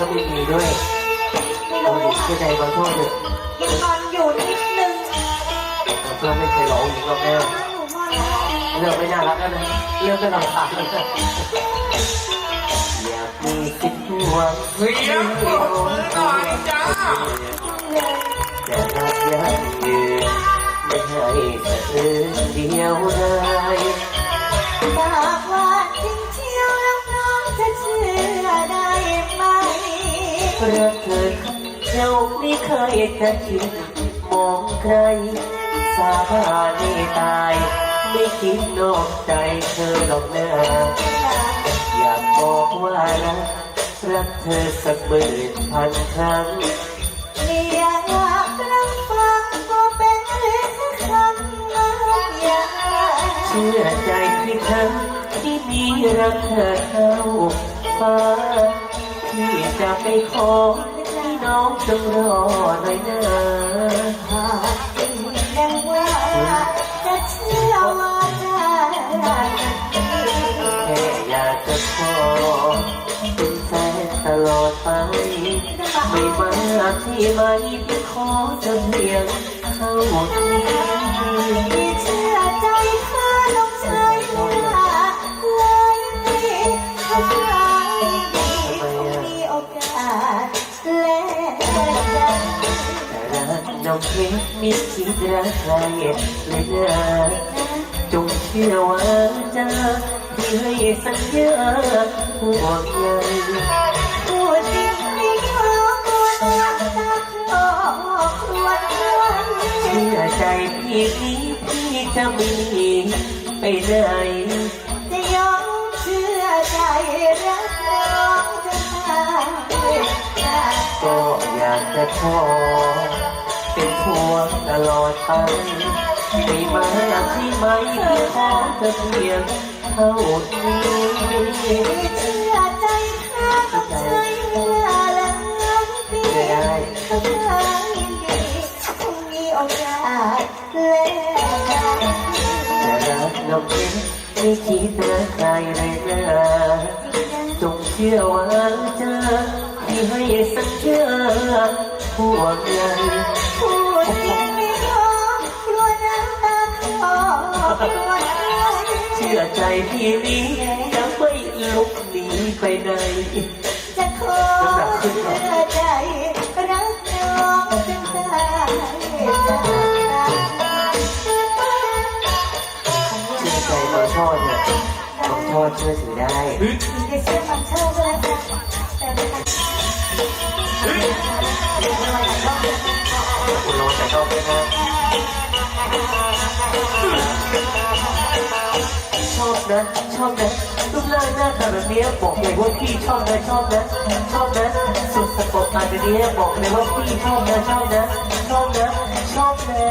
ก็ไม่มีด้วยไม่โอ้รู้ยค่ะเชื่อใจขอโทษเถอะยังงอนอยู่นิดนึงขอโทษไม่เคยร้องอย่างนี้หรอกแม่หนูงอนแล้วเรื่องไม่น่ารักแล้วนะเรื่องก็ลำบากแล้วนะอยากมีสิทธิ์หวังเสียงปรบมือหน่อยจ้าจะรักยั่งยืนไม่ให้สะอื้นเดียวเลยหากว่า เพื่อเธอเจ้าไม่เคยจะคิดมองใคร สาบานไม่ตาย ไม่คิดนอกใจเธอหรอกนะอยากบอกว่ารักรักเธอสักหมื่นพันครั้งไม่อยากรับฟังก็เป็นเรื่องคำน้ำยาเชื่อใจที่เธอที่มีรักเธอเท่าฟ้า จะไปขอให้น้องจงรอหน่อยนะหากจริงดังว่าจะเชื่อว่าได้แค่อยากจะขอเป็นแฟนตลอดไป ไม่มาที่ไม่เพียงขอจะเพียงเข้านี้ รักน้องเพชรมีคิดรักใครเลยนะจงเชื่อว่าจะที่ให้สัญญาห่วงใยพูจริงไม่ขอกลัวน้ำตาคลอครวญครวญเชื่อใจพี่นี้พี่จะมีไปไหนจะยอมเชื่อใจรักน้องจะมาเวลาก็อยากจะขอ เป็นผัวตลอดไปไม่มาที่ไม่พี่ขอจะเพียงเท่านี้เชื่อใจเธอต้องใช้เวลาและเงินปีข้างในดีคงมีโอกาสและกันแต่รักน้องเพชรไม่คิดรักใครเลยนะจงเชื่อว่าเจะที่ให้สัญญา ห่วงใยพูดจริงไม่ขอกลัวน้ำตาคลอครวญครวญเชื่อใจพี่นี้จะไม่ลุกหนีไปไหนจะขอเชื่อใจรักน้องจนตายจากกันเชื่อใจขอโทษนะขอโทษเชื่อถือได้ จะเชื่อมันเชื่อก็แล้วกันแต่ไม่ตัด คุณลองแต่ต้องด้วยนะชอบนะ ชอบนะรูปร่างหน้าตาแบบนี้บอกเลยว่าพี่ชอบนะชอบนะชอบนะสุดสะกดมาแบบนี้บอกเลยว่าพี่ชอบนะชอบนะชอบนะชอบนะ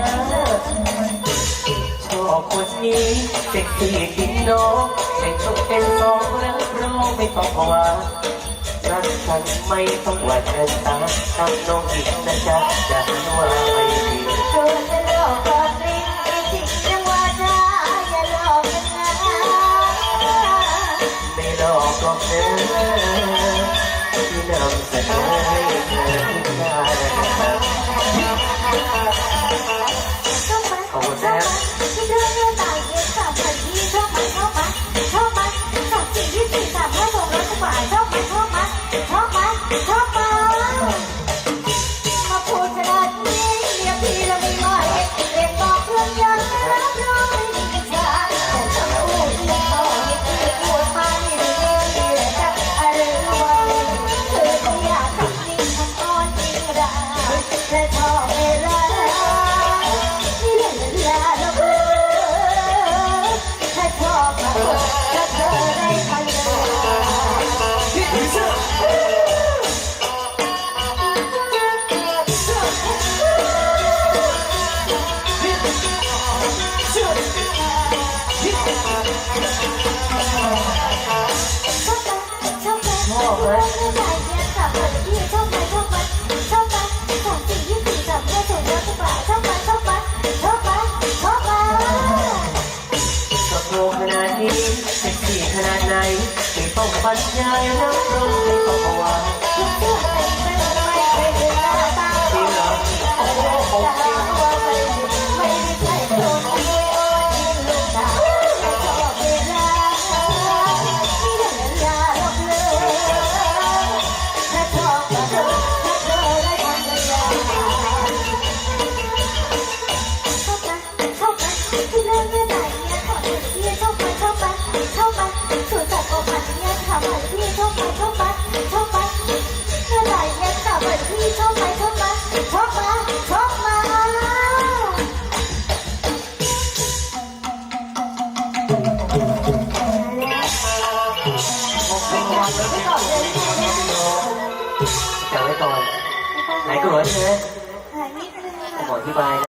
ชอบคนนี้เซ็กซี่กินนกแต่งตัวเป็นสองแล้วร้องไม่ต้องว่า รักฉันไม่ต้องหวั่นเดินตาทำน้องอีกนะจ๊ะจะว่าไม่ดี บไมก็โผล่ขนาดนี้เซ็กซี่ขนาดไหนไม่ต้องบรรยายรับรู้ไม่ต้องว่าเชื่อเห ชอบไปชอบมาชอบมาเมื่อไหร่ยังจะเหมือนพี่ชอบไปชอบมาชอบมาชอบมาไม่ก่อนเลยจำไว้ก่อนหายโกรธใช่ไหมหายนิดนึงผมอธิบาย